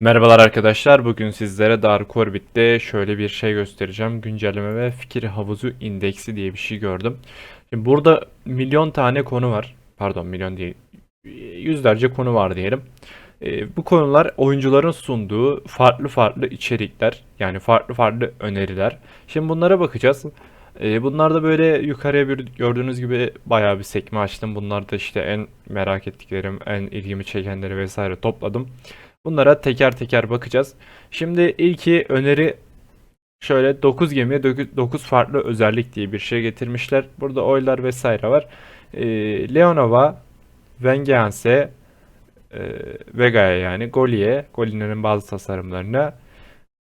Merhabalar arkadaşlar. Bugün sizlere Dark Orbit'te şöyle bir şey göstereceğim. Güncelleme ve fikir havuzu indeksi diye bir şey gördüm. Şimdi burada milyon tane konu var. Pardon milyon değil. Yüzlerce konu var diyelim. Ee, bu konular oyuncuların sunduğu farklı farklı içerikler. Yani farklı farklı öneriler. Şimdi bunlara bakacağız. Ee, bunlar da böyle yukarıya bir gördüğünüz gibi bayağı bir sekme açtım. Bunlar da işte en merak ettiklerim, en ilgimi çekenleri vesaire topladım. Bunlara teker teker bakacağız. Şimdi ilki öneri şöyle 9 gemiye 9 farklı özellik diye bir şey getirmişler. Burada oylar vesaire var. Ee, Leonova, Vengeance, e, Vega'ya yani Goli'ye, Goli'nin bazı tasarımlarına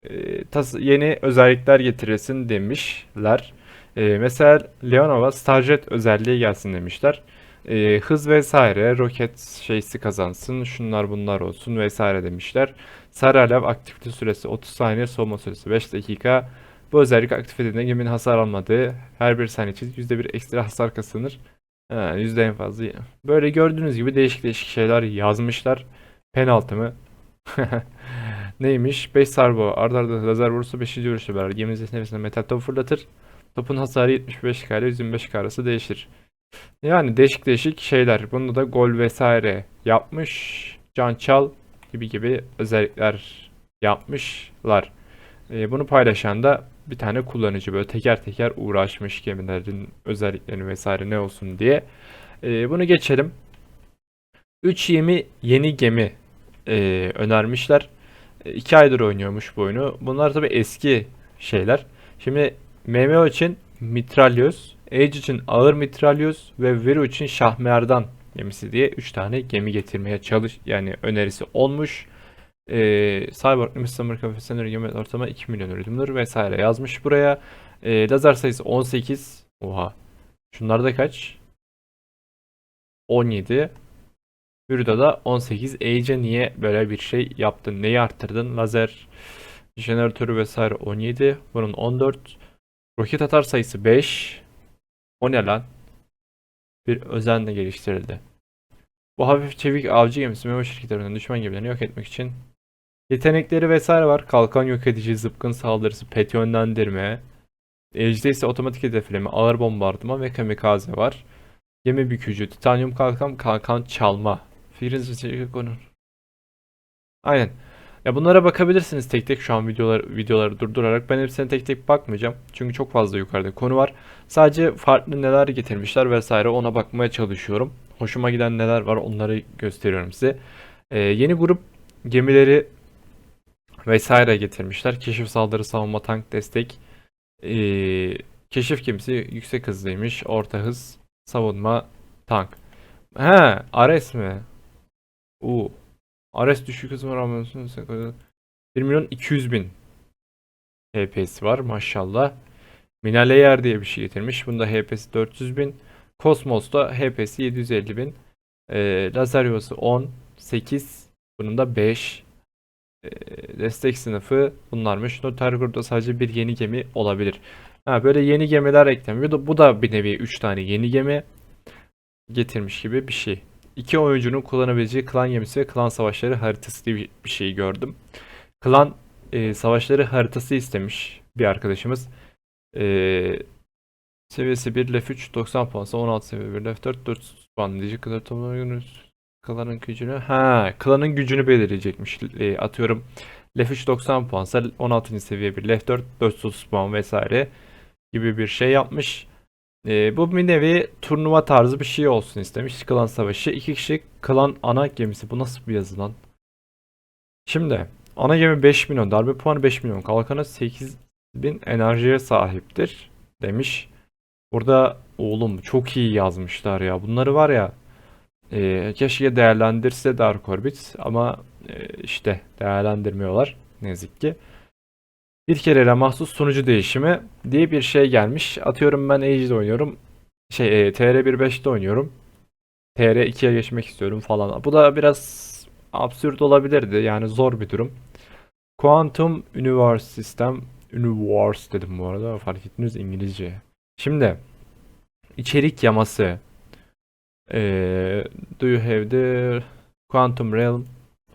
e, tas- yeni özellikler getirilsin demişler. E, mesela Leonova Starjet özelliği gelsin demişler. E, hız vesaire, roket şeysi kazansın, şunlar bunlar olsun vesaire demişler. Sarı alev aktivite süresi 30 saniye, soğuma süresi 5 dakika. Bu özellik aktif edildiğinde geminin hasar almadığı her bir saniye için %1 ekstra hasar kazanır. Ha, en fazla. Böyle gördüğünüz gibi değişik değişik şeyler yazmışlar. Penaltı mı? Neymiş? 5 sarbo arda arda lazer vurursa 5. vuruşla beraber geminin nefesine metal top fırlatır. Topun hasarı 75 k ile 125 k arası değişir. Yani değişik değişik şeyler. Bunda da gol vesaire yapmış. Can Çal gibi gibi özellikler yapmışlar. Ee, bunu paylaşan da bir tane kullanıcı böyle teker teker uğraşmış gemilerin özelliklerini vesaire ne olsun diye. Ee, bunu geçelim. 3 yeni gemi e, önermişler. 2 aydır oynuyormuş bu oyunu. Bunlar tabi eski şeyler. Şimdi MMO için mitralyoz, Age için ağır mitralyoz ve Vero için şahmerdan gemisi diye 3 tane gemi getirmeye çalış yani önerisi olmuş. Ee, Cyborg Amerika ve Senary gemi ortalama 2 milyon üretimdir vesaire yazmış buraya. Ee, lazer sayısı 18. Oha. Şunlarda kaç? 17. Burada da 18. Age'e niye böyle bir şey yaptın? Neyi arttırdın? Lazer jeneratörü vesaire 17. Bunun 14. Roket atar sayısı 5. O ne lan? Bir özenle geliştirildi. Bu hafif çevik avcı gemisi memo şirketlerinden düşman gemilerini yok etmek için yetenekleri vesaire var. Kalkan yok edici, zıpkın saldırısı, pet yönlendirme, Ejde ise otomatik hedefleme, ağır bombardıman ve kamikaze var. Gemi bükücü, titanyum kalkan, kalkan çalma. Fikriniz için konu. Aynen. Ya bunlara bakabilirsiniz tek tek şu an videolar videoları durdurarak. Ben hepsine tek tek bakmayacağım. Çünkü çok fazla yukarıda konu var. Sadece farklı neler getirmişler vesaire ona bakmaya çalışıyorum. Hoşuma giden neler var onları gösteriyorum size. Ee, yeni grup gemileri vesaire getirmişler. Keşif saldırı savunma tank destek. Ee, keşif gemisi yüksek hızlıymış. Orta hız savunma tank. He Ares mi? U. Ares düşük hızına rağmen 1 milyon 200 bin HP'si var maşallah. Minaleyer diye bir şey getirmiş. Bunda HP'si 400 bin. Cosmos'ta HP'si 750 bin. Ee, lazer yuvası 10. 8. Bunun da 5. Ee, destek sınıfı bunlarmış. Noter grupta sadece bir yeni gemi olabilir. Ha, böyle yeni gemiler da, bu da bir nevi 3 tane yeni gemi getirmiş gibi bir şey. İki oyuncunun kullanabileceği klan gemisi ve klan savaşları haritası diye bir şey gördüm. Klan e, savaşları haritası istemiş bir arkadaşımız. E, seviyesi 1 lef 3 90 puansa 16 seviye 1 lef 4 400 puan diyecek kadar toplanıyoruz. Klanın gücünü ha klanın gücünü belirleyecekmiş. E, atıyorum lef 3 90 puansa 16. seviye 1 lef 4 430 puan vesaire gibi bir şey yapmış. Ee, bu bir nevi turnuva tarzı bir şey olsun istemiş. Klan savaşı. iki kişi klan ana gemisi. Bu nasıl bir yazı lan? Şimdi ana gemi 5 milyon. Darbe puanı 5 milyon. Kalkanı 8000 enerjiye sahiptir. Demiş. Burada oğlum çok iyi yazmışlar ya. Bunları var ya e, keşke değerlendirse Dark Orbit ama e, işte değerlendirmiyorlar. Ne yazık ki. Bir kerele mahsus sunucu değişimi diye bir şey gelmiş. Atıyorum ben Age'de oynuyorum. Şey e, TR1.5'te oynuyorum. TR2'ye geçmek istiyorum falan. Bu da biraz absürt olabilirdi. Yani zor bir durum. Quantum Universe System Universe dedim bu arada. Fark ettiniz İngilizce. Şimdi içerik yaması. Ee, do you have the Quantum Realm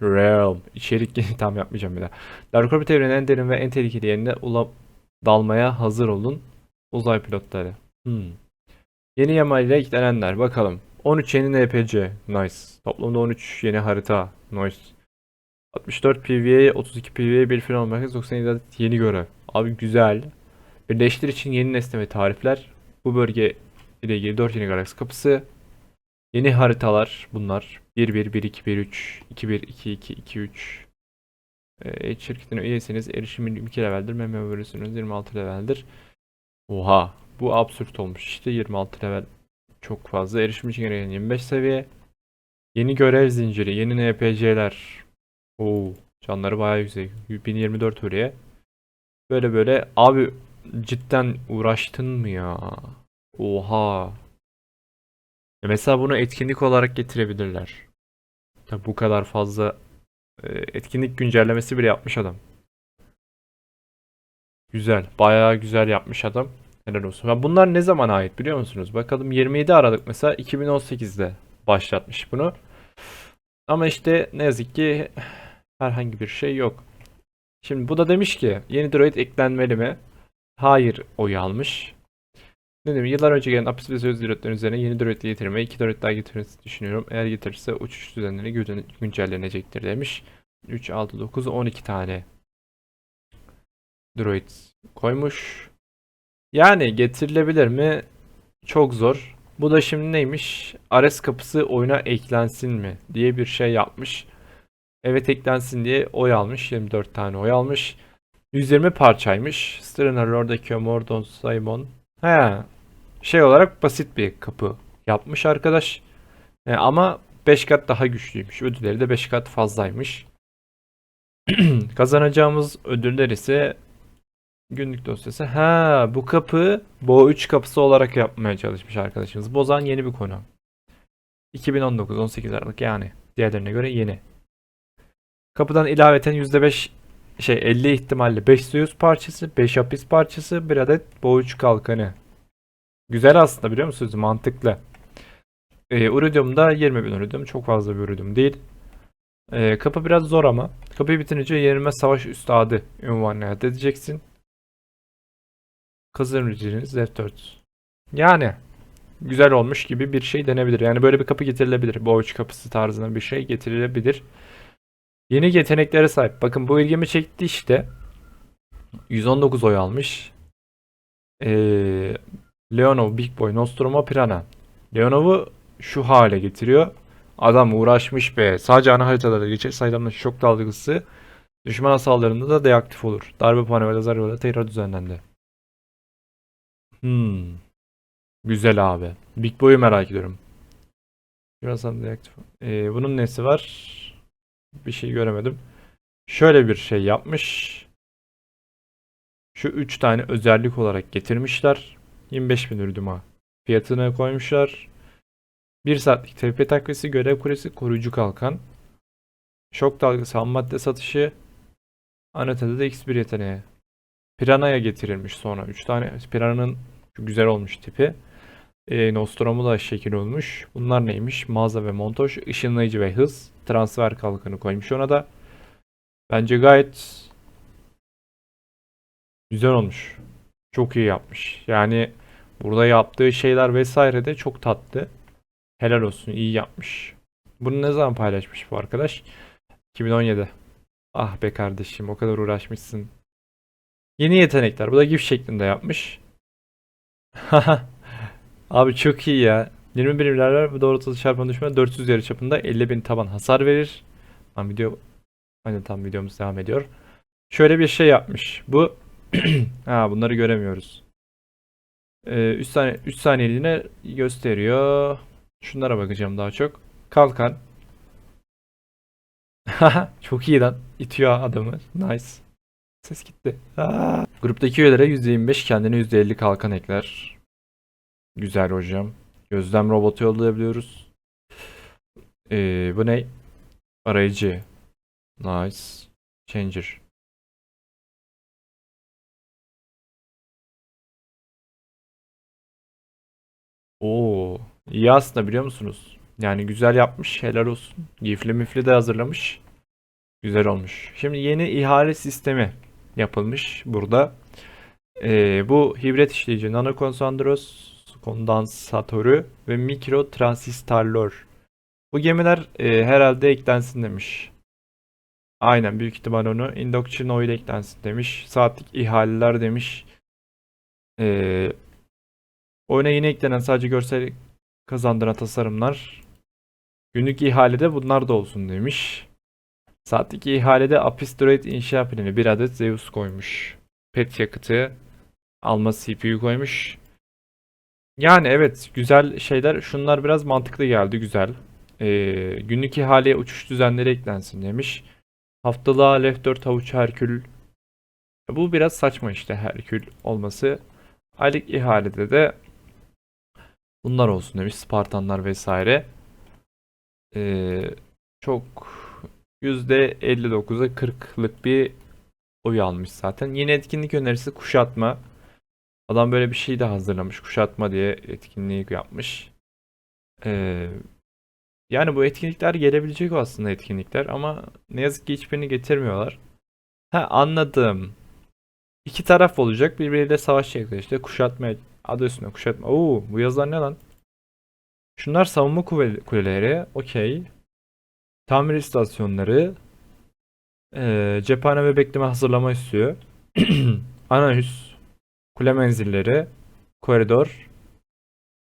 Realm. İçerik tam yapmayacağım bir daha. Dark Orbit evrenin en derin ve en tehlikeli yerine ula dalmaya hazır olun. Uzay pilotları. Hmm. Yeni yama ile. Bakalım. 13 yeni NPC. Nice. Toplamda 13 yeni harita. Nice. 64 PvE, 32 PvE, bir final merkez, 97 adet yeni görev. Abi güzel. Birleştir için yeni nesne ve tarifler. Bu bölge ile ilgili 4 yeni galaksi kapısı. Yeni haritalar bunlar. 1-1, 1-2, 1-3, 2-1, 2-2, 2-3. Ee, şirketine üyesiniz. Erişim 22 leveldir. Meme veriyorsunuz 26 leveldir. Oha. Bu absürt olmuş. İşte 26 level çok fazla. Erişim için gereken 25 seviye. Yeni görev zinciri. Yeni NPC'ler. Oo. Canları bayağı yüksek. 1024 oraya. Böyle böyle. Abi cidden uğraştın mı ya? Oha. Mesela bunu etkinlik olarak getirebilirler. Tabi bu kadar fazla e, etkinlik güncellemesi bile yapmış adam. Güzel. Bayağı güzel yapmış adam. Helal olsun. Ya bunlar ne zaman ait biliyor musunuz? Bakalım 27 Aralık mesela 2018'de başlatmış bunu. Ama işte ne yazık ki herhangi bir şey yok. Şimdi bu da demiş ki yeni droid eklenmeli mi? Hayır oyu almış. Ne demek? Yıllar önce gelen apis ve söz droidlerin üzerine yeni droid getirmeyi, iki droid daha getirmesi düşünüyorum. Eğer getirirse uçuş düzenleri gün- güncellenecektir demiş. 3, 6, 9, 12 tane droid koymuş. Yani getirilebilir mi? Çok zor. Bu da şimdi neymiş? Ares kapısı oyuna eklensin mi diye bir şey yapmış. Evet eklensin diye oy almış. 24 tane oy almış. 120 parçaymış. Strainer, oradaki Mordon, Simon. He. Şey olarak basit bir kapı yapmış arkadaş. E, ama 5 kat daha güçlüymüş. Ödülleri de 5 kat fazlaymış. Kazanacağımız ödüller ise günlük dosyası. Ha, bu kapı Bo 3 kapısı olarak yapmaya çalışmış arkadaşımız. Bozan yeni bir konu. 2019 18 Aralık yani diğerlerine göre yeni. Kapıdan ilaveten %5 şey 50 ihtimalle 5 Zeus parçası, 5 Apis parçası, bir adet Bo 3 kalkanı. Güzel aslında biliyor musunuz? Mantıklı. Ee, Iridium'da 20 bin Iridium. Çok fazla bir Iridium değil. Ee, kapı biraz zor ama. Kapıyı bitirince yerime savaş üstadı ünvanını elde edeceksin. Kazanıcınız F4. Yani güzel olmuş gibi bir şey denebilir. Yani böyle bir kapı getirilebilir. Bu uç kapısı tarzında bir şey getirilebilir. Yeni yeteneklere sahip. Bakın bu ilgimi çekti işte. 119 oy almış. Ee, Leonov, Big Boy, Nostromo, Piranha. Leonov'u şu hale getiriyor. Adam uğraşmış be. Sadece ana haritalarda geçer saydamda şok dalgası. Düşman saldırında da deaktif olur. Darbe puanı ve yoluyla tekrar düzenlendi. Hmm. Güzel abi. Big Boy'u merak ediyorum. Birazdan deaktif. Ee, bunun nesi var? Bir şey göremedim. Şöyle bir şey yapmış. Şu 3 tane özellik olarak getirmişler. 25 bin ürünüme fiyatını koymuşlar. 1 saatlik TP takviyesi, görev kulesi, koruyucu kalkan. Şok dalgası, ham madde satışı. Anatada da X1 yeteneği. Piranha'ya getirilmiş sonra. 3 tane Piranha'nın güzel olmuş tipi. E, Nostromo da şekil olmuş. Bunlar neymiş? Mağaza ve montaj, ışınlayıcı ve hız. Transfer kalkanı koymuş ona da. Bence gayet güzel olmuş. Çok iyi yapmış. Yani burada yaptığı şeyler vesaire de çok tatlı. Helal olsun. iyi yapmış. Bunu ne zaman paylaşmış bu arkadaş? 2017. Ah be kardeşim o kadar uğraşmışsın. Yeni yetenekler. Bu da GIF şeklinde yapmış. Abi çok iyi ya. 20 birim ilerler bu doğrultuda çarpan düşman 400 yarı çapında 50 bin taban hasar verir. Tam video Aynen tam videomuz devam ediyor. Şöyle bir şey yapmış. Bu ha bunları göremiyoruz. Ee, 3 saniye 3 saniyeliğine gösteriyor. Şunlara bakacağım daha çok. Kalkan. Çok iyi lan. İtiyor adamı. Nice. Ses gitti. Aa. Gruptaki üyelere %25 kendine %50 kalkan ekler. Güzel hocam. Gözlem robotu yollayabiliyoruz. Ee, bu ne? Arayıcı. Nice. Changer. Oo, iyi aslında biliyor musunuz? Yani güzel yapmış. Helal olsun. Gifli mifli de hazırlamış. Güzel olmuş. Şimdi yeni ihale sistemi yapılmış burada. Ee, bu hibrit işleyici nano konsandros kondansatörü ve mikro transistörler. Bu gemiler e, herhalde eklensin demiş. Aynen büyük ihtimal onu induction oil eklensin demiş. Saatlik ihaleler demiş. Ee, oyuna yeni eklenen sadece görsel kazandıran tasarımlar. Günlük ihalede bunlar da olsun demiş. Saatlik ihalede Apistoret inşa planı bir adet Zeus koymuş. Pet yakıtı alma CPU koymuş. Yani evet güzel şeyler. Şunlar biraz mantıklı geldi güzel. Ee, günlük ihaleye uçuş düzenleri eklensin demiş. Haftalığa Left 4 havuç Herkül. Bu biraz saçma işte Herkül olması. Aylık ihalede de bunlar olsun demiş. Spartanlar vesaire. Ee, çok %59'a 40'lık bir oy almış zaten. Yeni etkinlik önerisi kuşatma. Adam böyle bir şey de hazırlamış. Kuşatma diye etkinliği yapmış. Ee, yani bu etkinlikler gelebilecek aslında etkinlikler ama ne yazık ki hiçbirini getirmiyorlar. Ha anladım. İki taraf olacak. Birbiriyle savaşacaklar işte. Kuşatma adı üstünde kuşatma. Oo bu yazılar ne lan? Şunlar savunma kule- kuleleri. Okey. Tamir istasyonları. Ee, cephane ve bekleme hazırlama istiyor. Ana üs. Kule menzilleri. Koridor.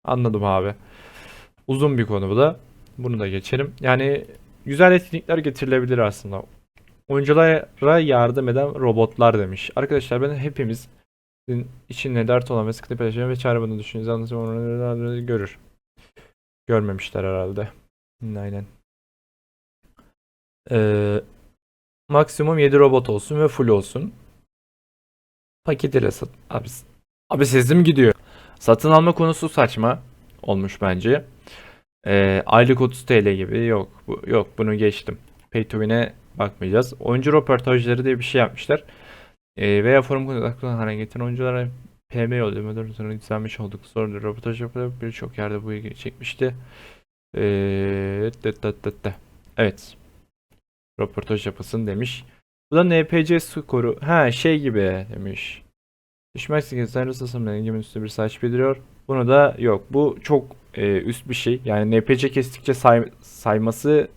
Anladım abi. Uzun bir konu bu da. Bunu da geçelim. Yani güzel etkinlikler getirilebilir aslında. Oyunculara yardım eden robotlar demiş. Arkadaşlar ben hepimiz için ne dert olan ve sıkıntı paylaşan ve çare bunu düşününüz anlatım görür. Görmemişler herhalde. Aynen. Ee, maksimum 7 robot olsun ve full olsun. Paket ile sat. Abi, abi sesim gidiyor. Satın alma konusu saçma olmuş bence. Ee, aylık 30 TL gibi yok. Bu, yok bunu geçtim. Pay to win'e bakmayacağız. Oyuncu röportajları diye bir şey yapmışlar. Ee, veya forum konuda aklına hareket getiren oyunculara PM yolluyor. Müdür sonra izlenmiş olduk. Sonra röportaj yapılıyor. Birçok yerde bu ilgi çekmişti. Ee, dıt dıt dıt dıt. Evet. Röportaj yapılsın demiş. Bu da NPC skoru. Ha şey gibi demiş. Düşmek için sen tasarımların egemen üstü bir saç bildiriyor. Bunu da yok. Bu çok e, üst bir şey. Yani NPC kestikçe say- sayması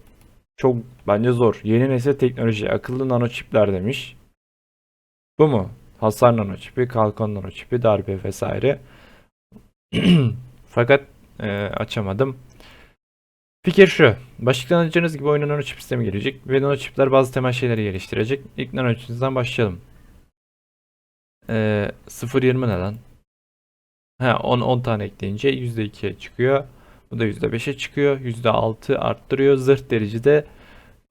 çok bence zor. Yeni nesil teknoloji, akıllı nanoçipler demiş. Bu mu? Hasar nanoçipi, kalkan nanoçipi, darbe vesaire. Fakat e, açamadım. Fikir şu. Başlıktan anlayacağınız gibi oyuna nanoçip sistemi gelecek ve nanoçipler bazı temel şeyleri geliştirecek. İlk nanoçipimizden başlayalım. Ee, 0.20 ne lan? Ha 10, 10 tane ekleyince %2'ye çıkıyor. Bu da %5'e çıkıyor. %6 arttırıyor. Zırh derecede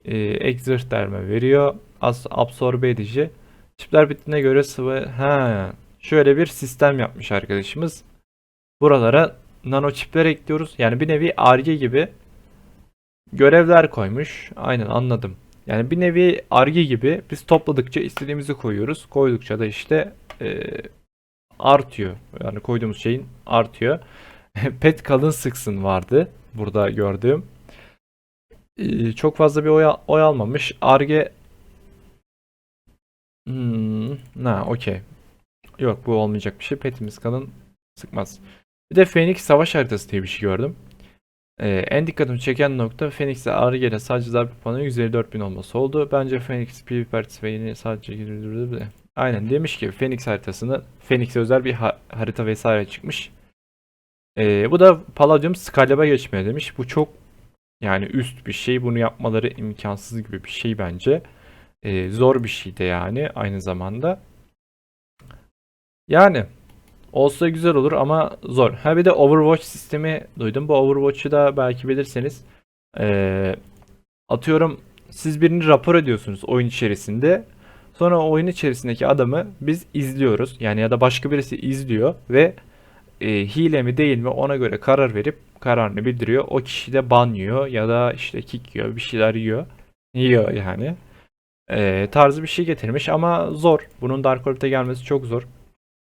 e, ek zırh derme veriyor. As absorbe edici. Çipler bittiğine göre sıvı... Ha, şöyle bir sistem yapmış arkadaşımız. Buralara nano çipler ekliyoruz. Yani bir nevi arge gibi görevler koymuş. Aynen anladım. Yani bir nevi arge gibi biz topladıkça istediğimizi koyuyoruz. Koydukça da işte e, artıyor. Yani koyduğumuz şeyin artıyor. Pet kalın sıksın vardı. Burada gördüğüm. Ee, çok fazla bir oy, oy almamış. Arge hmm, na okey. Yok bu olmayacak bir şey. Petimiz kalın sıkmaz. Bir de Phoenix savaş haritası diye bir şey gördüm. Ee, en dikkatimi çeken nokta Phoenix'e Arge'de sadece darbe puanı 154.000 olması oldu. Bence Phoenix PvP haritası ve yeni sadece Aynen demiş ki Phoenix haritasını Phoenix'e özel bir ha harita vesaire çıkmış. Ee, bu da Palladium Scalab'a geçmeye demiş. Bu çok yani üst bir şey. Bunu yapmaları imkansız gibi bir şey bence. Ee, zor bir şey de yani aynı zamanda. Yani olsa güzel olur ama zor. Ha bir de Overwatch sistemi duydum. Bu Overwatch'u da belki bilirseniz ee, atıyorum siz birini rapor ediyorsunuz oyun içerisinde. Sonra oyun içerisindeki adamı biz izliyoruz. Yani ya da başka birisi izliyor ve e, hile mi değil mi ona göre karar verip kararını bildiriyor. O kişi de ban yiyor ya da işte kick yiyor bir şeyler yiyor. Yiyor yani. E, tarzı bir şey getirmiş ama zor. Bunun Dark Orb'te gelmesi çok zor.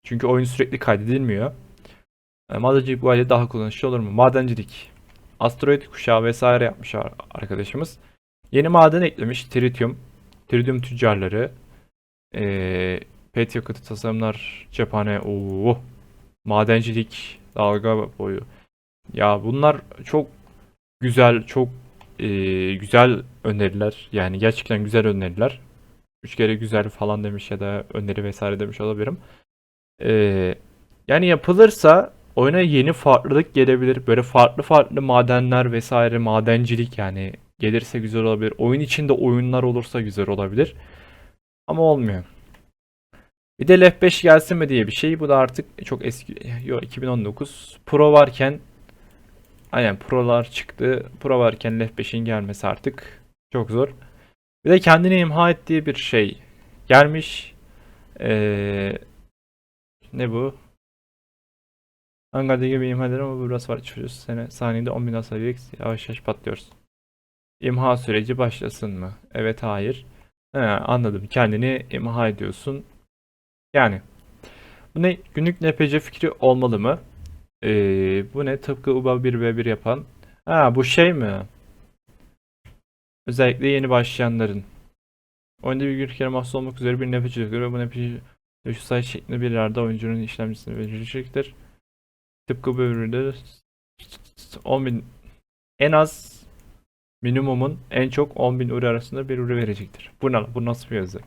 Çünkü oyun sürekli kaydedilmiyor. E, madencilik bu halde daha kullanışlı olur mu? Madencilik. Asteroid kuşağı vesaire yapmış arkadaşımız. Yeni maden eklemiş. Tritium. Tridium tüccarları, ee, pet yakıtı tasarımlar, cephane, ooo, madencilik, dalga boyu. Ya bunlar çok güzel, çok ee, güzel öneriler. Yani gerçekten güzel öneriler. Üç kere güzel falan demiş ya da öneri vesaire demiş olabilirim. Ee, yani yapılırsa oyuna yeni farklılık gelebilir. Böyle farklı farklı madenler vesaire madencilik yani gelirse güzel olabilir. Oyun içinde oyunlar olursa güzel olabilir. Ama olmuyor. Bir de Left 5 gelsin mi diye bir şey. Bu da artık çok eski. Yok 2019. Pro varken aynen Pro'lar çıktı. Pro varken Left 5'in gelmesi artık çok zor. Bir de kendini imha ettiği bir şey gelmiş. Ee, ne bu? Hangarda gibi imha ederim ama burası var. Çocuğu sene saniyede 10 bin hasar yiyerek yavaş yavaş patlıyoruz. İmha süreci başlasın mı? Evet hayır. He, anladım. Kendini imha ediyorsun. Yani. Bu ne? Günlük NPC fikri olmalı mı? Ee, bu ne? Tıpkı UBA 1v1 yapan. Ha bu şey mi? Özellikle yeni başlayanların. Oyunda bir kere mahsus olmak üzere bir NPC göre bu NPC dövüş sayı şeklinde bir yerde oyuncunun işlemcisini verecektir. Tıpkı bu üründe 10.000 en az minimumun en çok 10.000 ürü arasında bir ürü verecektir. Bu ne? Bu nasıl bir yazı?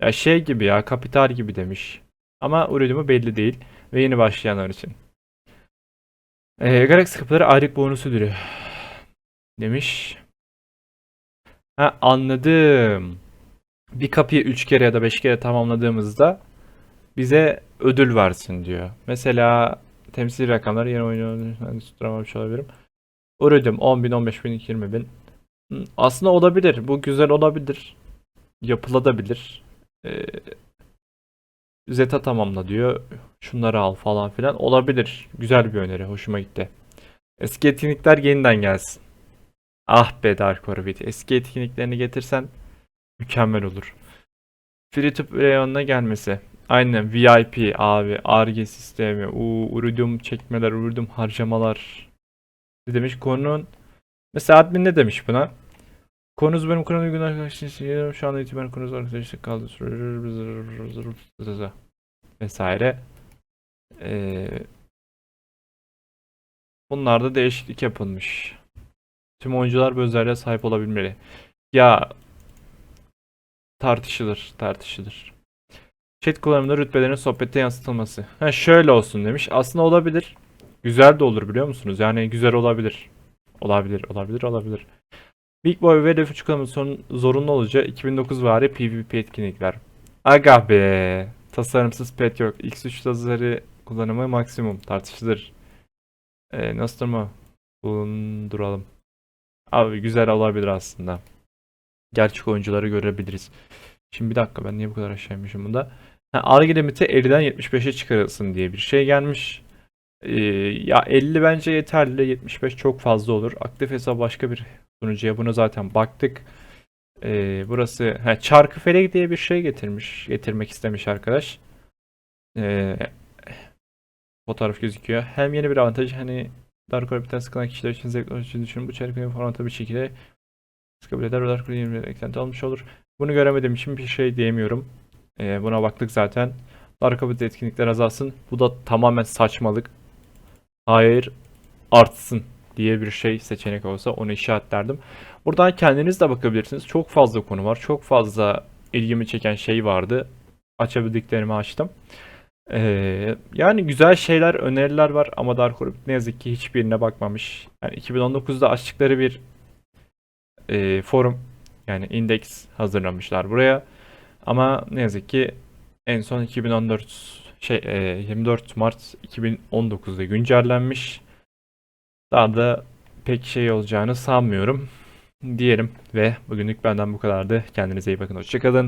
Ya şey gibi ya kapital gibi demiş. Ama ürünümü belli değil ve yeni başlayanlar için. Ee, Galaxy kapıları aylık bonusu diyor. Demiş. Ha anladım. Bir kapıyı 3 kere ya da 5 kere tamamladığımızda bize ödül versin diyor. Mesela temsil rakamlar yeni oyunu ben tutturamamış olabilirim. Ürüdüm 10.000, 15.000, 20.000. Hı, Aslında olabilir. Bu güzel olabilir. Yapılabilir. Ee, Zeta tamamla diyor. Şunları al falan filan. Olabilir. Güzel bir öneri. Hoşuma gitti. Eski etkinlikler yeniden gelsin. Ah be Dark Orbit. Eski etkinliklerini getirsen mükemmel olur. Free to Playon'a gelmesi. Aynen VIP abi. Arge sistemi. Uuu Iridium çekmeler, Iridium harcamalar. Ne demiş? Konunun Mesela admin ne demiş buna? Konunuz benim konu uygun arkadaşlar. Şu anda itibaren konunuz arkadaşlık kaldı. Vesaire. Ee, bunlarda değişiklik yapılmış. Tüm oyuncular bu özelliğe sahip olabilmeli. Ya tartışılır, tartışılır. Chat kullanımında rütbelerin sohbette yansıtılması. Ha şöyle olsun demiş. Aslında olabilir. Güzel de olur biliyor musunuz? Yani güzel olabilir. Olabilir, olabilir, olabilir. Big Boy ve Def uçuklaması son zorunlu olacağı 2009 vari PvP etkinlikler. Aga be. Tasarımsız pet yok. X3 lazeri kullanımı maksimum. Tartışılır. Nasıl mı? Bulunduralım. Abi güzel olabilir aslında. Gerçek oyuncuları görebiliriz. Şimdi bir dakika ben niye bu kadar aşağıymışım bunda? Arge limiti 50'den 75'e çıkarılsın diye bir şey gelmiş. Ee, ya 50 bence yeterli. 75 çok fazla olur. Aktif hesap başka bir sunucuya. Buna zaten baktık. Ee, burası ha, çarkı felek diye bir şey getirmiş. Getirmek istemiş arkadaş. Ee, fotoğraf gözüküyor. Hem yeni bir avantaj hani Dark Orbit'ten sıkılan kişiler için zevkli için düşünün. Bu çarkı formatı bir şekilde kabul eder. Dark bir eklenti almış olur. Bunu göremediğim için bir şey diyemiyorum. Ee, buna baktık zaten. Orbit etkinlikler azalsın. Bu da tamamen saçmalık. Hayır artsın diye bir şey seçenek olsa onu işaretlerdim. Buradan kendiniz de bakabilirsiniz. Çok fazla konu var. Çok fazla ilgimi çeken şey vardı. Açabildiklerimi açtım. Ee, yani güzel şeyler, öneriler var ama Dark Orbit ne yazık ki hiçbirine bakmamış. Yani 2019'da açtıkları bir e, forum yani indeks hazırlamışlar buraya. Ama ne yazık ki en son 2014 şey e, 24 Mart 2019'da güncellenmiş. Daha da pek şey olacağını sanmıyorum diyelim ve bugünlük benden bu kadardı. Kendinize iyi bakın. Hoşçakalın.